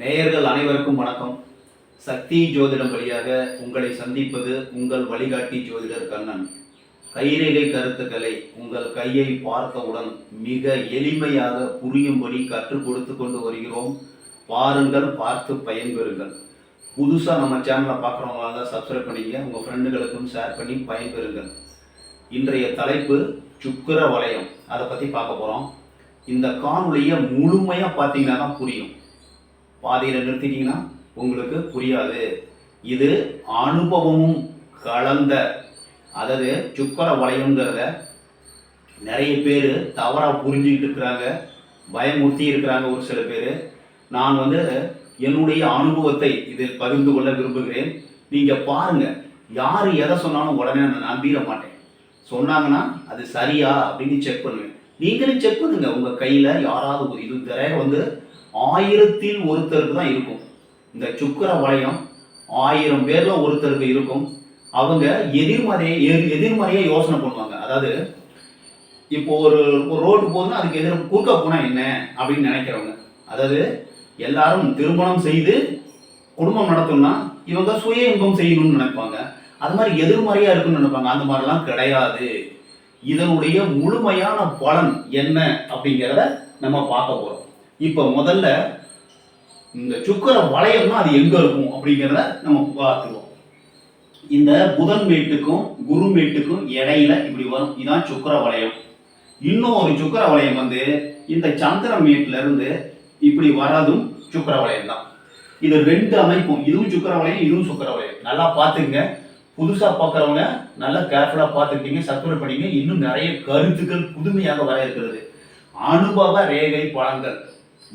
நேயர்கள் அனைவருக்கும் வணக்கம். சக்தி ஜோதிடம் வழியாக உங்களை சந்திப்பது உங்கள் வழிகாட்டி ஜோதிடர் கண்ணன். கைரேகை கருத்துக்களை உங்கள் கையை பார்த்தவுடன் மிக எளிமையாக புரியும்படி கற்றுக் கொடுத்து கொண்டு வருகிறோம். பாருங்கள் பார்த்து பயன்பெறுங்கள். புதுசாக நம்ம சேனலை பார்க்குறவங்களால சப்ஸ்கிரைப் பண்ணிங்க. உங்கள் ஃப்ரெண்டுகளுக்கும் ஷேர் பண்ணி பயன்பெறுங்கள். இன்றைய தலைப்பு சுக்கிர வளையம். அதை பற்றி பார்க்க போகிறோம் இந்த காணொலியை முழுமையாக பார்த்தீங்கன்னா தான் புரியும். பாதியில் நிறுத்திட்டீங்கன்னா உங்களுக்கு புரியாது. இது அனுபவமும் கலந்த அதாவது சுக்கர வளையங்கிறத நிறைய பேர் தவறாக புரிஞ்சுக்கிட்டு இருக்கிறாங்க பயமுறுத்தி இருக்கிறாங்க ஒரு சில பேர். நான் வந்து என்னுடைய அனுபவத்தை இதில் பகிர்ந்து கொள்ள விரும்புகிறேன். நீங்கள் பாருங்கள் யார் எதை சொன்னாலும் உடனே நான் நம்பிட மாட்டேன். சொன்னாங்கன்னா அது சரியா அப்படின்னு செக் பண்ணுவேன். நீங்களும் செக் பண்ணுங்கள் உங்கள் கையில் யாராவது ஒரு இது தர வந்து ஆயிரத்தில் ஒருத்தருக்கு தான் இருக்கும். இந்த சுக்கிர வளையம் ஆயிரம் பேர்ல ஒருத்தருக்கு இருக்கும். அவங்க எதிர்மறையை எதிர்மறையை யோசனை பண்ணுவாங்க. அதாவது இப்போ ஒரு ரோடு போகுதுன்னா அதுக்கு எதிர குறுக்க போனா என்ன அப்படின்னு நினைக்கிறவங்க. அதாவது எல்லாரும் திருமணம் செய்து குடும்பம் நடத்தணும்னா இவங்க சுய இன்பம் செய்யணும்னு நினைப்பாங்க. அது மாதிரி எதிர்மறையா இருக்குன்னு நினைப்பாங்க. அந்த மாதிரிலாம் கிடையாது. இதனுடைய முழுமையான பலன் என்ன அப்படிங்கிறத நம்ம பார்க்க போறோம். இப்போ முதல்ல இந்த சுக்கர வளையம்னா அது எங்க இருக்கும் அப்படிங்கிறத நம்ம பார்த்துருவோம். இந்த புதன் மேட்டுக்கும் குரு மேட்டுக்கும் இடையில இப்படி வரும். இதான் சுக்கர வளையம். இன்னும் ஒரு சுக்கர வளையம் வந்து இந்த சந்திர மேட்ல இருந்து இப்படி வர்றதும் சுக்கர வளையம் தான். இது ரெண்டு அமைப்பும். இதுவும் சுக்கர வளையம் இதுவும் சுக்கர வளையம். நல்லா பார்த்துங்க புதுசாக பார்க்குறவங்க நல்லா கேர்ஃபுல்லாக பார்த்துக்கிட்டீங்க சப்ஸ்கிரைப் பண்ணிங்க. இன்னும் நிறைய கருத்துக்கள் புதுமையாக வர இருக்கிறது. அனுபவ ரேகை பழங்கள்.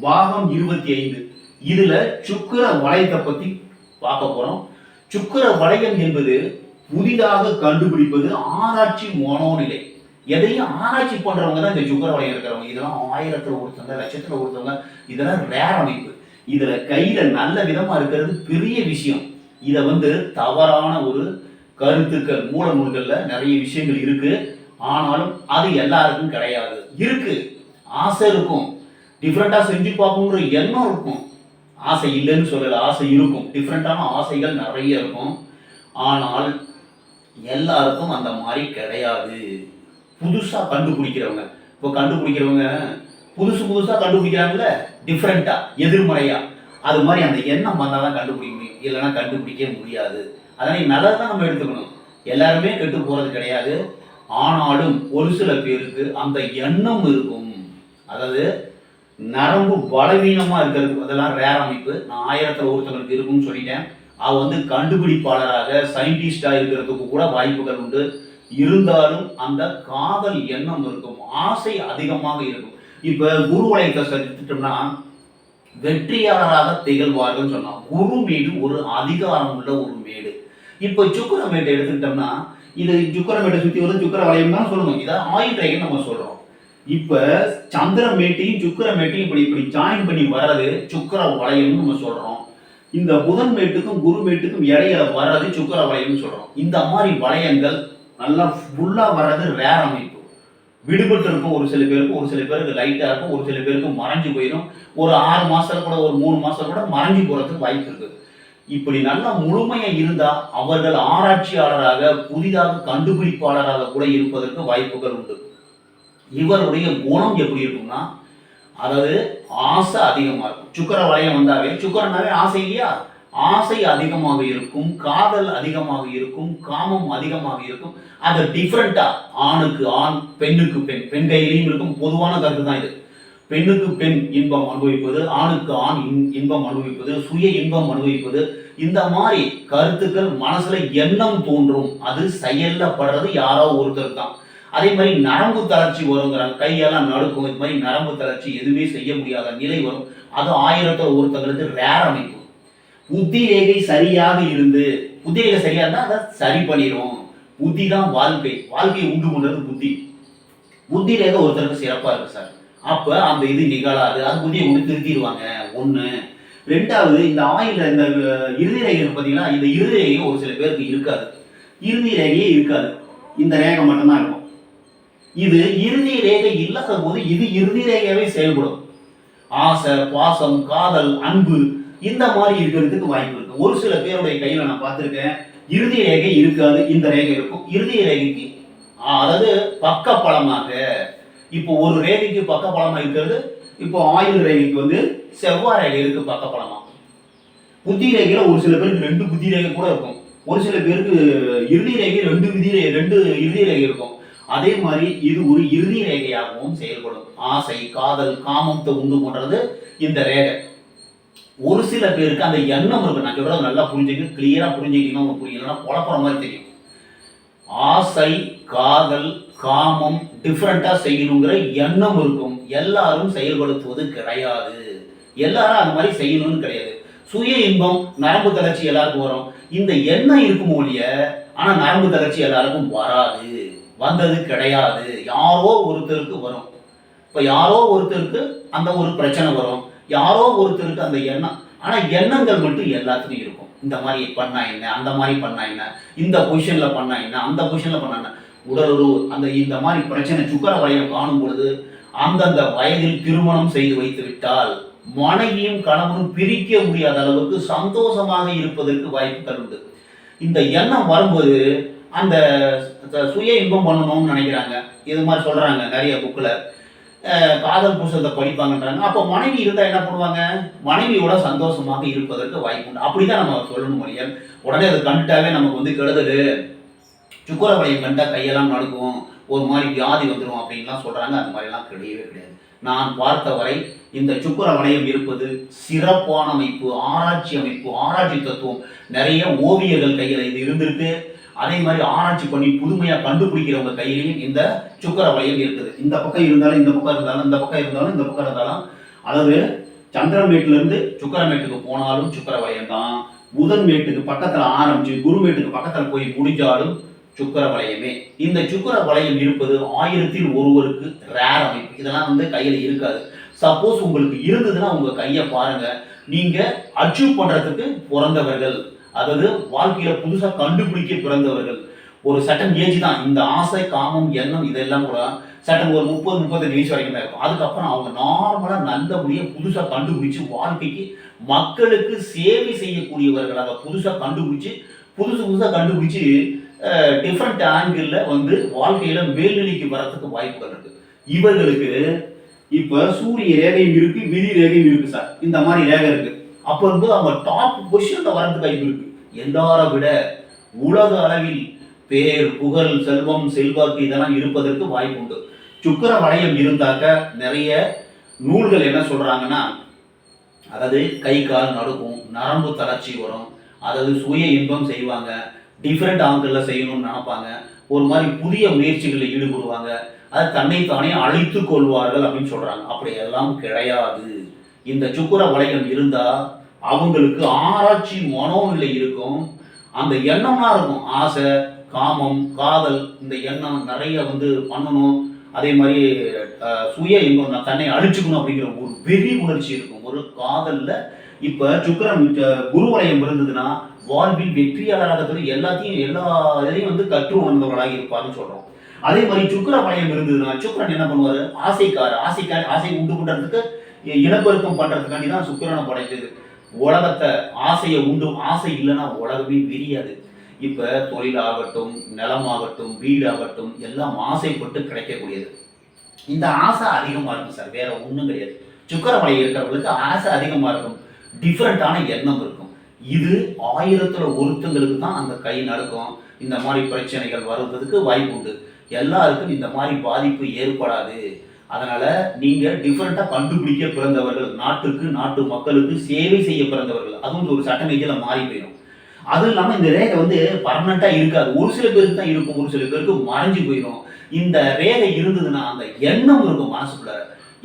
பாகம் இருபத்தி ஐந்து இதுல சுக்கிர வளையத்தை பத்தி பார்க்க போறோம். சுக்கர வளையம் என்பது புதிதாக கண்டுபிடிப்பது ஆராய்ச்சி மனோநிலை. எதையும் ஆராய்ச்சி பண்றவங்க தான் இந்த சுக்கர வளையம் இருக்கிறவங்க. இதெல்லாம் ஆயிரத்துல ஒருத்தவங்க லட்சத்துல ஒருத்தவங்க இதெல்லாம் ரேர் அமைப்பு. இதுல கையில நல்ல விதமா இருக்கிறது பெரிய விஷயம். இத வந்து தவறான ஒரு கருத்துக்கள் மூல நூல்கள்ல நிறைய விஷயங்கள் இருக்கு. ஆனாலும் அது எல்லாருக்கும் கிடையாது. இருக்கு. ஆசை இருக்கும். டிஃப்ரெண்ட்டாக செஞ்சு பார்க்கணுங்கிற எண்ணம் இருக்கும். ஆசை இல்லைன்னு சொல்லலை ஆசை இருக்கும். டிஃப்ரெண்ட்டான ஆசைகள் நிறைய இருக்கும். ஆனால் எல்லாருக்கும் அந்த மாதிரி கிடையாது. புதுசாக கண்டுபிடிக்கிறவங்க. இப்போ கண்டுபிடிக்கிறவங்க புதுசு புதுசாக கண்டுபிடிக்கிறாங்கல்ல? டிஃப்ரெண்ட்டாக எதிர்மறையாக அது மாதிரி அந்த எண்ணம் வந்தால் தான் கண்டுபிடிக்க முடியும். இல்லைன்னா கண்டுபிடிக்க முடியாது. அதனால் நல்லது தான் நம்ம எடுத்துக்கணும். எல்லாருமே கெட்டு போகிறது கிடையாது. ஆனாலும் ஒரு சில பேருக்கு அந்த எண்ணம் இருக்கும். அதாவது நரம்பு பலவீனமாக இருக்கிறது. அதெல்லாம் ரேர் அமைப்பு. நான் ஆயிரத்தில் ஒருத்தவங்களுக்கு இருக்கும்னு சொல்லிட்டேன். அவ வந்து கண்டுபிடிப்பாளராக சயின்டிஸ்டாக இருக்கிறதுக்கு கூட வாய்ப்புகள் உண்டு. இருந்தாலும் அந்த காதல் எண்ணம் இருக்கும். ஆசை அதிகமாக இருக்கும். இப்போ குரு வளையத்தை சதித்துட்டோம்னா வெற்றியாளராக திகழ்வார்கள் சொன்னான் குரு மீது ஒரு அதிகாரம் உள்ள ஒரு மேடு. இப்போ சுக்கரமேட்டை எடுத்துக்கிட்டோம்னா இது சுக்கரமேட்டை சுற்றி வரும் சுக்கர வளையம் தான் சொல்லணும். இதை ஆயுள் நம்ம சொல்கிறோம் இப்ப சந்திர மேட்டையும் சுக்கர மேட்டையும் இப்படி இப்படி ஜாயின் பண்ணி வர்றது சுக்கர வளையம்னு நம்ம சொல்றோம். இந்த புதன் மேட்டுக்கும் குரு மேட்டுக்கும் இடையில வர்றது சுக்கர வளையம்னு சொல்றோம். இந்த மாதிரி வளையங்கள் நல்லா ஃபுல்லா வர்றது ரேர் அமைப்பு. விடுபட்டு இருக்கும் ஒரு சில பேருக்கு ஒரு சில பேருக்கு லைட்டா இருக்கும் ஒரு சில பேருக்கு மறைஞ்சு போயிடும். ஒரு ஆறு மாசம் கூட ஒரு மூணு மாசம் கூட மறைஞ்சு போறதுக்கு வாய்ப்பு இருக்கு. இப்படி நல்லா முழுமையா இருந்தா அவர்கள் ஆராய்ச்சியாளராக புதிதாக கண்டுபிடிப்பாளராக கூட இருப்பதற்கு வாய்ப்புகள் உண்டு. இவருடைய குணம் எப்படி இருக்கும்னா அதாவது ஆசை அதிகமா இருக்கும். சுக்கர வளையம் வந்தாவே சுக்கரனாவே ஆசை இல்லையா? ஆசை அதிகமாக இருக்கும் காதல் அதிகமாக இருக்கும் காமம் அதிகமாக இருக்கும். அது டிஃப்ரெண்டா ஆணுக்கு ஆண் பெண்ணுக்கு பெண். பெண் கையிலையும் இருக்கும். பொதுவான கருத்து தான் இது. பெண்ணுக்கு பெண் இன்பம் அனுபவிப்பது ஆணுக்கு ஆண் இன்- இன்பம் அனுபவிப்பது சுய இன்பம் அனுபவிப்பது. இந்த மாதிரி கருத்துக்கள் மனசுல எண்ணம் தோன்றும். அது செயல்ல படுறது யாரோ ஒருத்தர் தான். அதே மாதிரி நரம்பு தளர்ச்சி வருங்கிறாங்க கையெல்லாம் நடுக்கும். இது மாதிரி நரம்பு தளர்ச்சி எதுவுமே செய்ய முடியாத நிலை வரும். அது ஆயிரத்தோ ஒருத்தங்களுக்கு ரேர் அமைப்பு. புத்தி ரேகை சரியாக இருந்து புத்தி ரேகை சரியா இருந்தால் அதை சரி பண்ணிடும் புத்தி தான் வாழ்க்கை. வாழ்க்கையை உண்டு கொண்டது புத்தி. புத்தி ரேகை ஒருத்தருக்கு சிறப்பாக இருக்கு சார். அப்போ அந்த இது நிகழாது. அது புத்தியை ஒன்று திருத்திடுவாங்க. ஒன்று ரெண்டாவது இந்த ஆயில் இந்த இறுதி ரேகை பார்த்தீங்கன்னா இந்த இறுதி ரேகையும் ஒரு சில பேருக்கு இருக்காது. இறுதி ரேகையே இருக்காது. இந்த ரேகை மட்டும்தான் இருக்கும். இது இறுதி ரேகை இல்லாத போது இது இறுதி ரேகையாவே செயல்படும். ஆசை பாசம் காதல் அன்பு இந்த மாதிரி இருக்கிறதுக்கு வாய்ப்பு இருக்கு. ஒரு சில பேருடைய கையில நான் பார்த்துருக்கேன் இறுதி ரேகை இருக்காது இந்த ரேகை இருக்கும். இறுதி ரேகைக்கு அதாவது பக்க பழமாக இப்போ ஒரு ரேகைக்கு பக்க பக்கபலமா இருக்கிறது இப்போ ஆயுள் ரேகைக்கு வந்து செவ்வாய் ரேகை இருக்கு பக்கபலமா. புத்தி ரேகையில ஒரு சில பேருக்கு ரெண்டு புத்தி ரேகை கூட இருக்கும். ஒரு சில பேருக்கு இறுதி ரேகை ரெண்டு விதி ரெண்டு இறுதி ரேகை இருக்கும். அதே மாதிரி இது ஒரு இறுதி ரேகையாகவும் செயல்படும். ஆசை காதல் காமத்தை உண்டு போன்றது இந்த ரேகை. ஒரு சில பேருக்கு அந்த எண்ணம் இருக்கு. நான் சொல்றது நல்லா புரிஞ்சுக்க கிளியரா புரிஞ்சுக்கணும் புரியலன்னா குழப்பற மாதிரி தெரியும். ஆசை காதல் காமம் டிஃப்ரெண்டா செய்யணுங்கிற எண்ணம் இருக்கும். எல்லாரும் செயல்படுத்துவது கிடையாது. எல்லாரும் அது மாதிரி செய்யணும்னு கிடையாது. சுய இன்பம் நரம்பு தளர்ச்சி எல்லாருக்கும் வரும். இந்த எண்ணம் இருக்கும் ஒழிய ஆனா நரம்பு தளர்ச்சி எல்லாருக்கும் வராது. வந்தது கிடையாது. யாரோ ஒருத்தருக்கு வரும். இப்போ யாரோ ஒருத்தருக்கு அந்த ஒரு பிரச்சனை வரும். யாரோ ஒருத்தருக்கு அந்த எண்ணம். ஆனால் எண்ணங்கள் மட்டும் எல்லாத்துக்கும் இருக்கும். இந்த மாதிரி பண்ணா என்ன? அந்த மாதிரி பண்ணா என்ன? இந்த பொசிஷனில் பண்ணா என்ன? அந்த பொசிஷனில் பண்ணா என்ன? உடலுறு அந்த இந்த மாதிரி பிரச்சனை சுக்கர வளையம் காணும் பொழுது அந்தந்த வயதில் திருமணம் செய்து வைத்து விட்டால் மனைவியும் கணவனும் பிரிக்க முடியாத அளவுக்கு சந்தோஷமாக இருப்பதற்கு வாய்ப்புகள் உண்டு. இந்த எண்ணம் வரும்போது அந்த சுய இன்பம் பண்ணணும்னு நினைக்கிறாங்க. இது மாதிரி சொல்கிறாங்க நிறைய புக்கில் காதல் புருஷத்தை படிப்பாங்கன்றாங்க. அப்போ மனைவி இருந்தால் என்ன பண்ணுவாங்க? மனைவியோட சந்தோஷமாக இருப்பதற்கு வாய்ப்பு உண்டு. அப்படிதான் நம்ம சொல்லணும் மொழியல் உடனே அதை கண்டுட்டாவே நமக்கு வந்து கெடுதல். சுக்கர வளையம் கண்டா கையெல்லாம் நடுக்கும் ஒரு மாதிரி வியாதி வந்துடும் அப்படின்லாம் சொல்கிறாங்க அந்த மாதிரிலாம் கிடையவே கிடையாது. நான் பார்த்த வரை இந்த சுக்கர வளையம் இருப்பது சிறப்பான அமைப்பு ஆராய்ச்சி அமைப்பு ஆராய்ச்சி தத்துவம். நிறைய ஓவியர்கள் கையில் இது இருந்திருக்கு. அதே மாதிரி ஆராய்ச்சி பண்ணி புதுமையாக கண்டுபிடிக்கிறவங்க கையிலையும் இந்த சுக்கர வளையம் இருக்குது. இந்த பக்கம் இருந்தாலும் இந்த பக்கம் இருந்தாலும் இந்த பக்கம் இருந்தாலும் இந்த பக்கம் இருந்தாலும் அதாவது சந்திரமேட்டிலேருந்து சுக்கரமேட்டுக்கு போனாலும் சுக்கர வளையம் தான். புதன் மேட்டுக்கு பக்கத்தில் ஆரம்பிச்சு குருமேட்டுக்கு பக்கத்தில் போய் முடிஞ்சாலும் சுக்கர வளையமே. இந்த சுக்கர வளையம் இருப்பது ஆயிரத்தில் ஒருவருக்கு ரேர் அமைப்பு. இதெல்லாம் வந்து கையில் இருக்காது. சப்போஸ் உங்களுக்கு இருந்ததுன்னா உங்கள் கையை பாருங்கள் நீங்கள் அச்சீவ் பண்ணுறதுக்கு பிறந்தவர்கள். அதாவது வாழ்க்கையில புதுசா கண்டுபிடிக்க பிறந்தவர்கள். ஒரு சட்டன் ஏஜ் தான். இந்த ஆசை காமம் எண்ணம் இதெல்லாம் கூட சட்டன் ஒரு முப்பது முப்பத்தஞ்சு வயசு வரைக்கும் தான் இருக்கும். அதுக்கப்புறம் அவங்க நார்மலா நல்லபடியாக புதுசா கண்டுபிடிச்சு வாழ்க்கைக்கு மக்களுக்கு சேவை செய்யக்கூடியவர்களாக புதுசா கண்டுபிடிச்சு புதுசு புதுசா கண்டுபிடிச்சு டிஃப்ரெண்ட் ஆங்கிள் வந்து வாழ்க்கையில மேல்நிலைக்கு வரத்துக்கு வாய்ப்புகள் இருக்கு. இவர்களுக்கு இப்ப சூரிய ரேகையும் இருக்கு விதி ரேகையும் இருக்கு சார். இந்த மாதிரி ரேகை இருக்கு. அப்போ இருக்கும்போது அவங்க டாப் பொசிஷன்ல வரதுக்கு வாய்ப்பு இருக்கு. எல்லாரை விட உலக அளவில் பேர் புகழ் செல்வம் செல்வாக்கு இதெல்லாம் இருப்பதற்கு வாய்ப்பு உண்டு. சுக்கிர வளையம் இருந்தாக்க நிறைய நூல்கள் என்ன சொல்றாங்கன்னா அதாவது கை கால் நடுக்கும் நரம்பு தளர்ச்சி வரும். அதாவது சுய இன்பம் செய்வாங்க. டிஃப்ரெண்ட் ஆங்கிளில் செய்யணும்னு நினைப்பாங்க. ஒரு மாதிரி புதிய முயற்சிகளில் ஈடுபடுவாங்க. அது தன்னைத்தானே அழித்து கொள்வார்கள் அப்படின்னு சொல்றாங்க. அப்படி எல்லாம் கிடையாது. இந்த சுக்கிர வளையம் இருந்தால் அவங்களுக்கு ஆராய்ச்சி மனோநிலை இருக்கும். அந்த எண்ணம்லாம் இருக்கும். ஆசை காமம் காதல் இந்த எண்ணம் நிறைய வந்து பண்ணணும். அதே மாதிரி சுய இன்பம் நான் தன்னை அழிச்சுக்கணும் அப்படிங்கிற ஒரு வெறி உணர்ச்சி இருக்கும். ஒரு காதலில் இப்போ சுக்கரன் குரு வளையம் இருந்ததுன்னா வாழ்வில் வெற்றியாளராக எல்லாத்தையும் எல்லா இதையும் வந்து கற்று உணர்ந்தவர்களாக இருப்பார்னு சொல்கிறோம் அதே மாதிரி சுக்கர வளையம் இருந்ததுன்னா சுக்கரன் என்ன பண்ணுவார்? ஆசைக்கார ஆசைக்கார ஆசை உண்டு பண்ணுறதுக்கு இனப்பெருக்கம் பண்றதுக்காண்டி தான் சுக்கிரனை படைச்சது உலகத்தை ஆசையை உண்டு ஆசை இல்லைன்னா உலகமே விரியாது. இப்ப தொழிலாகட்டும் நிலமாகட்டும் வீடாகட்டும் எல்லாம் ஆசைப்பட்டு கிடைக்கக்கூடியது. இந்த ஆசை அதிகமா இருக்கும் சார் வேற ஒண்ணும் கிடையாது. சுக்கரமலை இருக்கிறவங்களுக்கு ஆசை அதிகமா இருக்கும். டிஃப்ரெண்டான எண்ணம் இருக்கும். இது ஆயிரத்துல ஒருத்தங்களுக்கு தான் அந்த கை நடக்கும். இந்த மாதிரி பிரச்சனைகள் வருவதற்கு வாய்ப்பு உண்டு. எல்லாருக்கும் இந்த மாதிரி பாதிப்பு ஏற்படாது. அதனால நீங்க டிஃப்ரெண்டா கண்டுபிடிக்க பிறந்தவர்கள் நாட்டுக்கு நாட்டு மக்களுக்கு சேவை செய்ய பிறந்தவர்கள். அதுவும் ஒரு சட்ட நிலையில மாறி போயிடும் அதுவும் இல்லாம இந்த ரேகை வந்து பர்மனண்டா இருக்காது. ஒரு சில பேருக்கு தான் இருக்கும் ஒரு சில பேருக்கு மறைஞ்சு போயிடும் இந்த ரேகை இருந்ததுன்னா அந்த எண்ணம் இருக்கும் மனசுக்குள்ள.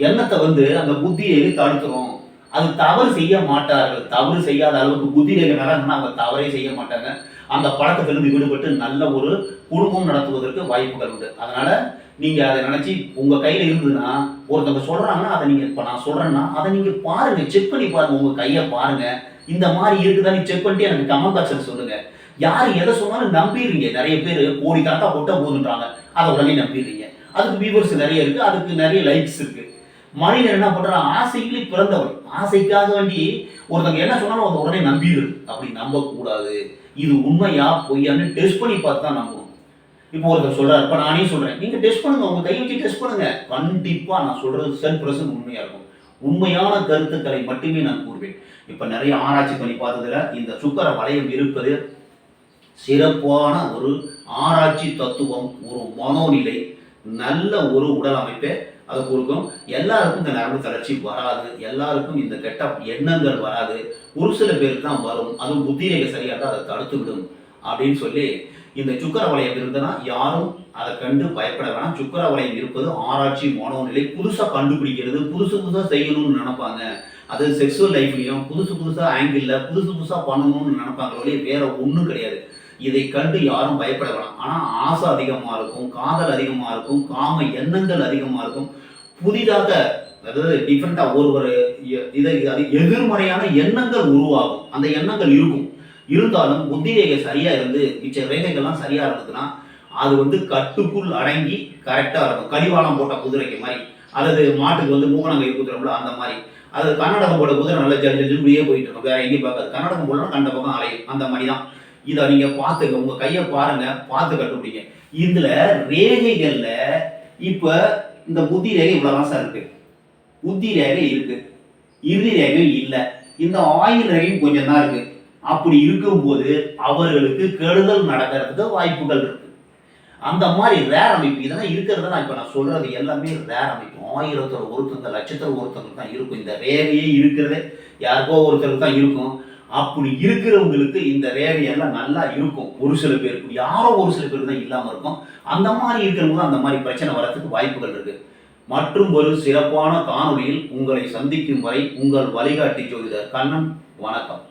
எண்ணத்தை வந்து அந்த புத்தியை தடுத்துரும் அது தவறு செய்ய மாட்டார்கள். தவறு செய்யாத அளவுக்கு புத்தி ரேகை அவங்க தவறே செய்ய மாட்டாங்க. அந்த பழக்கத்திலிருந்து விடுபட்டு நல்ல ஒரு குடும்பம் நடத்துவதற்கு வாய்ப்புகள் உண்டு. அதனால நீங்க அதை நினைச்சு உங்க கையில இருந்ததுன்னா ஒருத்தவங்க சொல்றாங்கன்னா அதை நீங்க இப்ப நான் சொல்றேன்னா அதை நீங்க பாருங்க. செக் பண்ணி பாருங்க. உங்க கையை பாருங்க. இந்த மாதிரி இருக்குதா நீ செக் பண்ணிட்டு எனக்கு கமெண்ட் பாக்ஸ்ல சொல்லுங்க. யார் எதை சொன்னாலும் நம்பிடுறீங்க. நிறைய பேர் கோடி கணக்கா போட்டா போதுன்றாங்க. அதை உடனே நம்பிடுறீங்க. அதுக்கு வியூவர்ஸ் நிறைய இருக்கு. அதுக்கு நிறைய லைக்ஸ் இருக்கு. மனிதன் என்ன பண்றான்? ஆசைக்கு பிறந்தவன். ஆசைக்காக வேண்டி ஒருத்தவங்க என்ன சொன்னாலும் அதை உடனே நம்பிடுது அப்படி நம்ப கூடாது இது உண்மையா பொய்யான்னு டெஸ்ட் பண்ணி பார்த்து தான் நம்பணும். இப்போ ஒருத்தர் சொல்றாரு இப்போ நானே சொல்றேன். நீங்க டெஸ்ட் பண்ணுங்க உங்க கை வச்சு டெஸ்ட் பண்ணுங்க. கண்டிப்பா நான் சொல்றது சென் பிரசன் உண்மையா இருக்கும். உண்மையான கருத்துக்களை மட்டுமே நான் கூறுவேன். இப்ப நிறைய ஆராய்ச்சி பண்ணி பார்த்ததுல இந்த சுக்கர வளையம் இருப்பது சிறப்பான ஒரு ஆராய்ச்சி தத்துவம் ஒரு மனோநிலை நல்ல ஒரு உடல் அமைப்பை அதை கொடுக்கும். எல்லாருக்கும் இந்த நரம்பு தளர்ச்சி வராது. எல்லாருக்கும் இந்த கெட்ட எண்ணங்கள் வராது. ஒரு சில பேருக்கு தான் வரும். அதுவும் புத்திரேக சரியாக தான் அதை தடுத்து விடும் அப்படின்னு சொல்லி இந்த சுக்கர வளையம் இருந்ததுன்னா யாரும் அதை கண்டு பயப்பட வேணாம். சுக்கர வளையம் இருப்பது ஆராய்ச்சி மனோநிலை புதுசாக கண்டுபிடிக்கிறது புதுசு புதுசாக செய்யணும்னு நினைப்பாங்க. அது செக்ஸுவல் லைஃப்லையும் புதுசு புதுசாக ஆங்கிளில் புதுசு புதுசாக பண்ணணும்னு நினைப்பாங்க ஒழிய வேற ஒன்றும் கிடையாது. இதை கண்டு யாரும் பயப்பட வேணாம். ஆனால் ஆசை அதிகமாக இருக்கும் காதல் அதிகமாக இருக்கும் காம எண்ணங்கள் அதிகமாக இருக்கும். புதிதாக அதாவது டிஃப்ரெண்ட்டாக ஒரு ஒரு இதை அது எதிர்மறையான எண்ணங்கள் உருவாகும். அந்த எண்ணங்கள் இருக்கும். இருந்தாலும் புத்தி ரேகை சரியா இருந்து மிச்ச ரேகைகள்லாம் சரியா இருந்ததுன்னா அது வந்து கட்டுக்குள் அடங்கி கரெக்டாக இருக்கும். கடிவாளம் போட்ட குதிரைக்கு மாதிரி. அல்லது மாட்டுக்கு வந்து மூக்கணங்கை குதிரைல அந்த மாதிரி. அது கர்நாடகம் போட குதிரை நல்லா ஜல் ஜல் ஜல்லியே போயிட்டு இருக்கும். வேற எங்கேயும் பார்க்காது. கர்நாடகம் போடலாம் கண்ட பக்கம் அலையும். அந்த மாதிரி தான். இதை நீங்க பார்த்துங்க உங்க கையை பாருங்க. பார்த்து கட்டுப்பிடிங்க இதுல ரேகைகள்ல இப்ப இந்த புத்தி ரேகை இவ்வளவுதான் சார் இருக்கு. புத்தி ரேகை இருக்கு. இறுதி ரேகையும் இல்லை. இந்த ஆயுள் ரேகையும் கொஞ்சம் தான் இருக்கு. அப்படி இருக்கும்போது அவர்களுக்கு கெடுதல் நடக்கிறதுக்கு வாய்ப்புகள் இருக்கு. அந்த மாதிரி ரேர் அமைப்பு இதெல்லாம் இருக்கிறத நான் இப்போ நான் சொல்றது எல்லாமே ரேர் அமைப்பு. ஆயிரத்தில் ஒருத்தங்க லட்சத்தில் ஒருத்தங்க தான் இருக்கும். இந்த ரேவையே இருக்கிறதே. யாருக்கோ ஒருத்தருக்கு தான் இருக்கும். அப்படி இருக்கிறவங்களுக்கு இந்த ரேவையெல்லாம் நல்லா இருக்கும். ஒரு சில பேருக்கு யாரோ ஒரு சில பேருக்கு தான் இல்லாமல் இருக்கும். அந்த மாதிரி இருக்கிறவங்க தான் அந்த மாதிரி பிரச்சனை வரத்துக்கு வாய்ப்புகள் இருக்கு. மற்றும் ஒரு சிறப்பான காணொலியில் உங்களை சந்திக்கும் வரை உங்கள் வழிகாட்டி ஜோதிடர் கண்ணன் வணக்கம்.